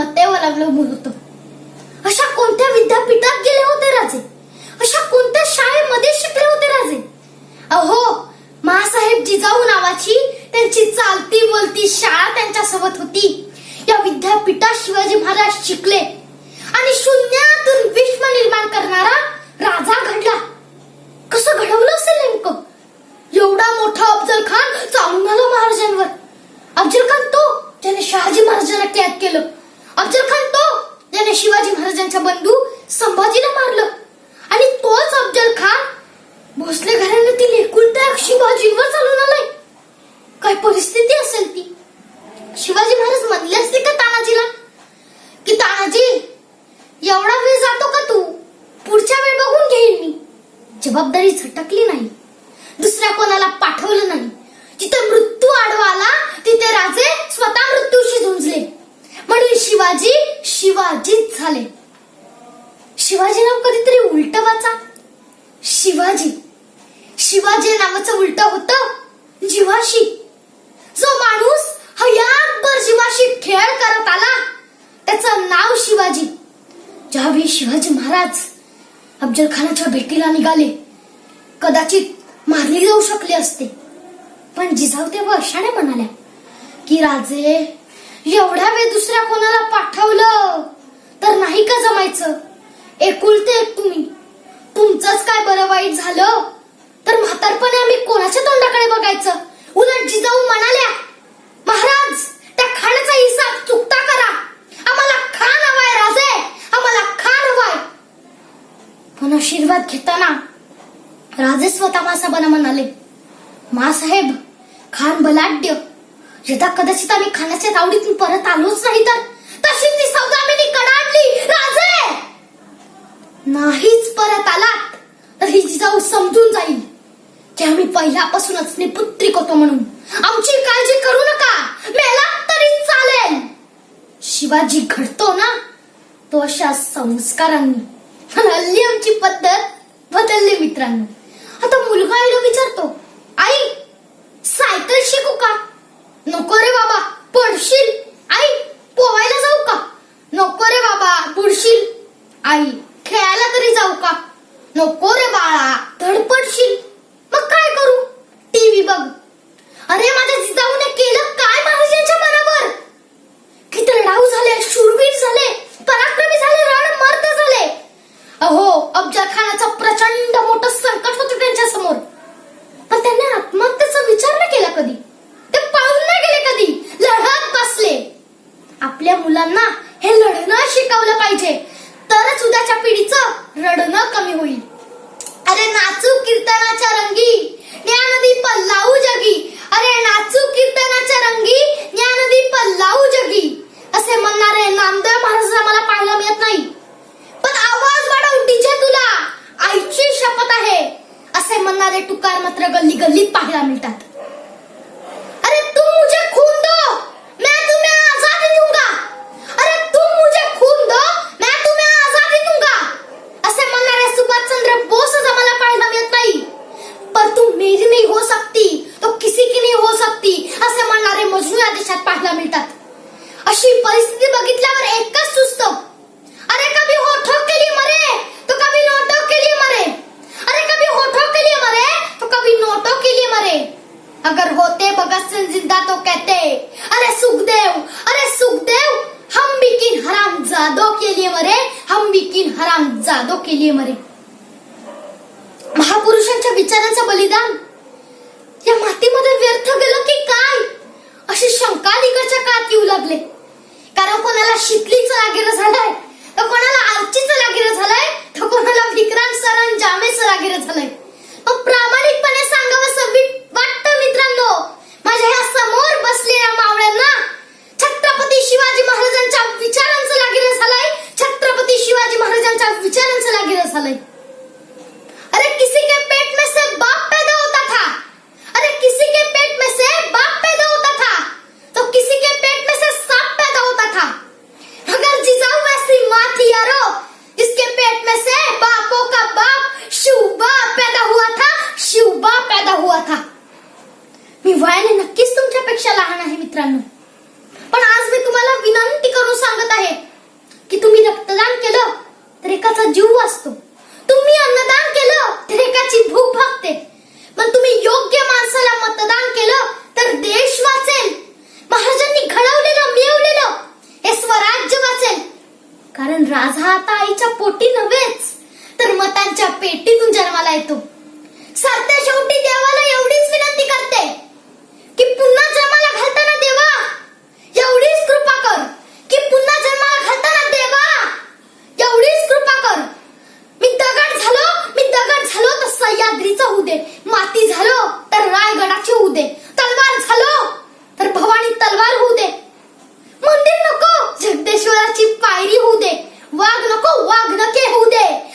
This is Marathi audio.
विलक्षण बुद्धिमत्तेवर होतं. अशा कोणत्या विद्यापीठात गेले होते राजे? अशा कोणत्या शाळेमध्ये शिकले होते राजे? अहो मासाहेब जिजाऊ नावाची त्यांची चालती बोलती शाळा त्यांच्यासोबत होती. या विद्यापीठात शिवाजी महाराज शिकले. आणि शून्यातून विश्व निर्माण करणारा राजा घडला. कसं घडवलं असेल नेमकं? एवढा मोठा अफजल खान चालून आला महाराजांवर अफजल खान तो ज्याने शहाजी महाराजांना कैद केलं अफजल खान तो ज्याने त्याचा बंधू संभाजीला मारलं. आणि तोच अफजल खान भोसले घराण्यातील एकुलत्या शिवाजींवर चालून आलाय. काय परिस्थिती असेल ती? शिवाजी महाराज म्हणले असते का तानाजीला? कि तानाजी एवढा वेळ जातो का तू? पुढच्या वेळ बघून घेईन मी. जबाबदारी झटकली नाही. दुसऱ्या कोणाला पाठवलं नाही. जिथे मृत्यू आडवा आला तिथे राजे स्वतः मृत्यूशी झुंजले. म्हणून शिवाजी शिवाजीच झाले. शिवाजी नाव कधीतरी उलट वाचा. शिवाजी. शिवाजी नावाचं उलट होतं. जीवाशी. जो माणूस हयातभर जीवाशी खेळ करत आला त्याचं नाव शिवाजी. ज्यावेळी शिवाजी महाराज अफजल खानाच्या भेटीला निघाले कदाचित मारली जाऊ शकले असते. पण जिजाऊ तेव्हा अशाने म्हणाल्या की राजे एवढ्या वेळ दुसऱ्या कोणाला पाठवलं तर नाही का जमायचं? एकुलते एक तुम्ही. तुमचंच काय बरं वाईट झालं? तर म्हातारपणे आम्ही कोणाच्या तोंडाकडे बघायचं? उलट जिजाऊ म्हणाल्या महाराज त्या खाण्याचा हिसाब चुकता करा. आम्हाला खान हवाय राजे. आम्हाला खान हवाय. पण आशीर्वाद घेताना राजे स्वतः मासाबाना म्हणाले मासाहेब खान बलाढ्य. यदा कदाचित आम्ही खानाच्या तावडीतून परत आलोच नाही तर तशी ती सौदामिनी कडाडली राजे नाहीच परत आलात तर ही जिजाऊ समजून जाईल की आम्ही पहिल्यापासूनच निपुत्रिक होतो म्हणून. आमची काळजी करू नका मेला तरी चालेल. शिवाजी घडतो ना तो अशा संस्कारांनी पण हल्ली आमची पद्धत बदलली मित्रांनो. आता मुलगा आईला विचारतो आई सायकल शिकू का? नको रे बाबा पडशील. आई पोवायला जाऊ का? नको रे बाबा पुढशील आई खेळायला तरी जाऊ का? नको रे बाळा धडपडशील. मग काय करू? टीव्ही बघ. अरे माझ्या जिजाऊने केलं काय महाराजांच्या मनावर? किती लढाऊ झाले शूरवीर झाले पराक्रमी झाले रणमर्द झाले. अहो अफजल खानाचं प्रचंड मोठं संकट होतं त्यांच्यासमोर पण त्यांनी आत्महत्येचा विचार नाही केला कधी? ते पळून नाही गेले कधी? लढत बसले. आपल्या मुलांना हे लढणं शिकवलं पाहिजे. तरच उद्याच्या पिढीचं रडणं कमी होईल. अरे नाचू कीर्तनाच्या रंगी ज्ञानदीप लावू जगी. अरे नाचू कीर्तनाच्या रंगी ज्ञानदीप लावू जगी. असे म्हणणारे नामदेव महाराज आम्हाला पाहायला मिळत नाही. पण आवाज वाढवून डीजे तुला आईची शपथ आहे. असे म्हणणारे तुकार मात्र गल्ली गल्लीत पाहायला मिळतात अरे तुम मुझे खून दो मैं तुम्हें आजादी दूंगा अरे तुम मुझे खून दो मैं तुम्हें आजादी दूंगा असे म्हणणारे सुभाषचंद्र बोस आम्हाला पाहायला मिळत नाही पर तुम मेरी नहीं हो सकती तो किसी की नहीं हो सकती असे म्हणणारे मजनू या देशात पाहायला मिळतात. अशी परिस्थिती बघितल्यावर एकच सुचतं अरे कभी होठों के लिए मरे तो कभी नोटों के लिए मरे. अरे कभी होठों के लिए मरे तो कभी नोटों के लिए मरे. अगर होते भगत सिंह जिंदा तो कहते अरे सुखदेव अरे सुखदेव हम भी किन हराम जादों के लिए मरे हम भी किन हराम जादों के लिए मरे. महापुरुषांच्या विचारांचं बलिदान. या मातीमध्ये व्यर्थ गेलं की काय अशी शंका अलीकडच्या काळात येऊ लागले कारण कोणाला शिकलीच लागिर झालाय तर कोणाला आर्चीच लागिर झालंय तर कोणाला विक्रांत सरण जामेच लागिर झालंय मग प्रामाणिकपणे सांगावं विचारांचं लागे झालंय अरे किसी के पेट में से बाप पैदा होता था अरे किसी के पेट में से बाप पैदा होता था तो किसी के पेट में से सांप पैदा होता था अगर जिजाऊ ऐसी माँ थी यारो इसके पेट में से बापों का बाप शिवबा पैदा हुआ था शिवबा पैदा हुआ हो था मी वयाने नक्कीच तुमच्यापेक्षा लहान आहे मित्रांनो. पण आज मी तुम्हाला विनंती करून सांगत आहे की तुम्ही रक्तदान केलं तर एकाचा जीव वाचतो. तुम्ही अन्नदान केलं तर एकाची भूक तर होऊ दे. माती झालो तर रायगडाची होऊ दे. तलवार झालो तर भवानी तलवार होऊ दे. मंदिर नको. जगदेश्वराची पायरी होऊ दे. वाघ नको वाघ नके होऊ दे.